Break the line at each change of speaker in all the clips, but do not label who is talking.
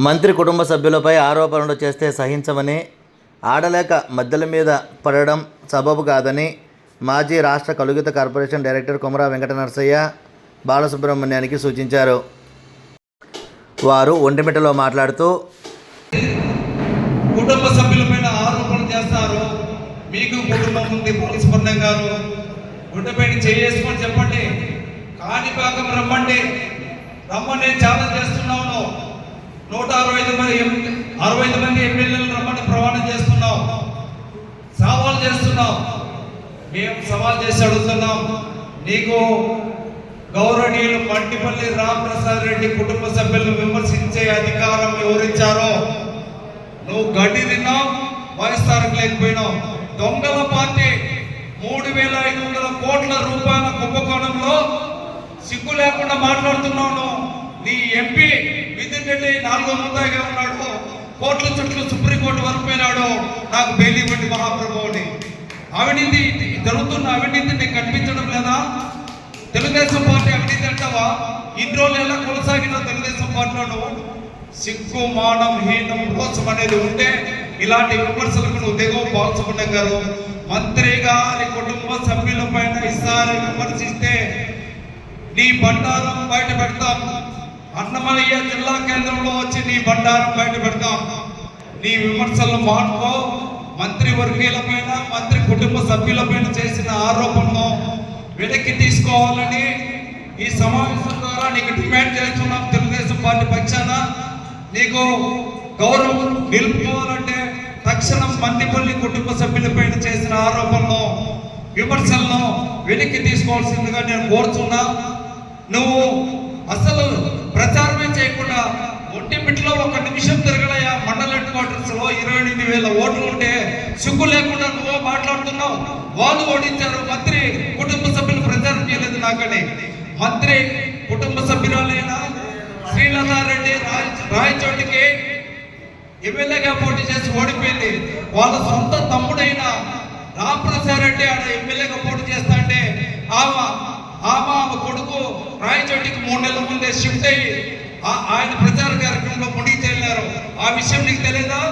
మంత్రి కుటుంబ సభ్యులపై ఆరోపణలు చేస్తే సహించమని ఆడలేక మధ్యల మీద పడడం సబబు కాదని మాజీ రాష్ట్ర కలుగిత కార్పొరేషన్ డైరెక్టర్ కుమరా వెంకట నరసయ్య బాలసుబ్రహ్మణ్యానికి సూచించారు. వారు ఒంటిమిటలో మాట్లాడుతూ
కుటుంబ సభ్యులపైన ఆరోపణ చేస్తారు. మీకు కుటుంబం ఉంది పోలీస్ బృందం గారు. గుడ్డపైన చేసుకొని చెప్పండి. కాణిపాకం రమ్మండి. రమ్మని చాలా చేస్తున్నాను. నూట అరవై ఐదు మంది అరవై ఐదు మంది ఎమ్మెల్యేలు రమ్మని ప్రమాణం చేస్తున్నాం. సవాల్ చేస్తున్నాం. మేము సవాల్ చేసి అడుగుతున్నాం. నీకు గౌరవనీయులు మంటిపల్లి రామప్రసాద్ రెడ్డి కుటుంబ సభ్యులను విమర్శించే అధికారం ఎవరిచ్చారో నువ్వు గడ్డి తిన్నావు వైఎస్ఆర్కి లేకపోయినావు. దొంగల పార్టీ మూడు వేల ఐదు వందల కోట్ల రూపాయల కుంభకోణంలో సిగ్గు లేకుండా మాట్లాడుతున్నావు నీ ఎంపీ మిథున్ నాలుగో ముద్దాయిగా ఉన్నాడు. కోట్ల చుట్టూ సుప్రీంకోర్టు వరకు పోయినాడు నాకు బెయిల్ ఇవ్వండి మహాప్రభువుని. అవినీతి జరుగుతున్న అవినీతి నీకు కనిపించడం లేదా? తెలుగుదేశం పార్టీ అవినీతి అంటావా? ఇన్ని రోజులు ఎలా కొనసాగిన తెలుగుదేశం పార్టీలో సిగ్గు మానం హీనం మోసం అనేది ఉంటే ఇలాంటి విమర్శలకు నువ్వు దిగువ పాల్చుకున్న గారు మంత్రి గారి కుటుంబ సభ్యుల పైన ఇస్తారని విమర్శిస్తే నీ బండారం బయట పెడతాం. అన్నమయ్య జిల్లా కేంద్రంలో వచ్చి నీ బండారం బయట పెడతాం. నీ విమర్శలను మానుకో మంత్రి వర్గీయుల పైన మంత్రి కుటుంబ సభ్యుల పైన చేసిన ఆరోపణను వెనక్కి తీసుకోవాలని ఈ సమావేశం ద్వారా నీకు డిమాండ్ చేస్తున్నాం తెలుగుదేశం పార్టీ పక్షాన. నీకు గౌరవం నిలుపుకోవాలంటే తక్షణం మందిపల్లి కుటుంబ సభ్యులపైన చేసిన ఆరోపణలు విమర్శలను వెనక్కి తీసుకోవాల్సిందిగా నేను కోరుతున్నా. నువ్వు సిగ్గు లేకుండా నువ్వు మాట్లాడుతున్నావు? వాళ్ళు ఓడించారు. మంత్రి కుటుంబ సభ్యులు ప్రచారం చేయలేదు నాకని. మంత్రి కుటుంబ సభ్యురాలైనా శ్రీలతారెడ్డి రాయచోటికి ఎమ్మెల్యేగా పోటీ చేసి ఓడిపోయింది. వాళ్ళ సొంత తమ్ముడైన రామప్రసాద్ రెడ్డి ఆడ ఎమ్మెల్యేగా పోటీ చేస్తా అంటే ఆమె ఆమె ఆమె కొడుకు రాయచోటికి మూడు నెలల ముందే షిఫ్ట్ అయ్యి ఆయన ప్రచార కార్యక్రమంలో మునిగి ఆ విషయం నీకు తెలియదా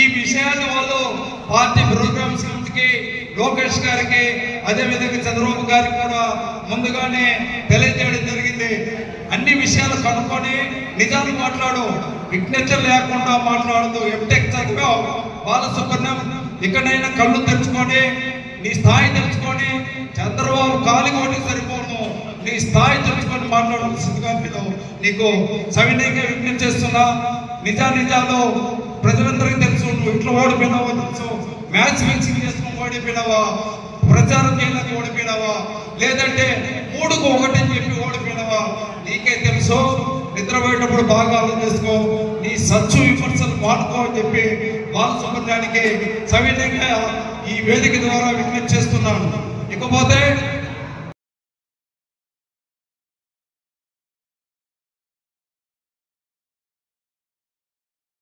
ఈ విషయాన్ని వాళ్ళు పార్టీ ప్రోగ్రామ్స్కి లోకేష్ గారికి అదే విధంగా చంద్రబాబు గారికి కూడా ముందుగానే తెలియజేయడం జరిగింది. అన్ని విషయాలు కనుక్కొని నిజాలు మాట్లాడు. విఘ్నచర్ లేకుండా మాట్లాడదు. ఎంటెక్ చదివావు. బాలసుబ్రహ్మణ్యం ఇక్కడైనా కళ్ళు తెరుచుకొని నీ స్థాయి తెలుసుకొని చంద్రబాబు కాలిగోటి సరిపోను. నీ స్థాయి మాట్లాడాల్సిందిగా నేను నీకు సవినయంగా విజ్ఞప్తి చేస్తున్నా. నిజా నిజాలు ప్రజలందరికీ తెలుసు నువ్వు ఇంట్లో ఓడిపోయినావో తెలుసు. మ్యాచ్ ఫిక్సింగ్ చేసుకుని ఓడిపోయినావా? ప్రచారం చేయడానికి ఓడిపోయినావా? లేదంటే మూడుకు ఒకటి అని చెప్పి ఓడిపోయినావా? నీకే తెలుసు నిద్రపోయేటప్పుడు బాగా అర్థం చేసుకో. నీ సచ్చు విమర్శలు మానుకో అని చెప్పి బాలసుబ్రహ్మణ్యానికి సవినయంగా ఈ వేదిక ద్వారా విజ్ఞప్తి చేస్తున్నాను. ఇకపోతే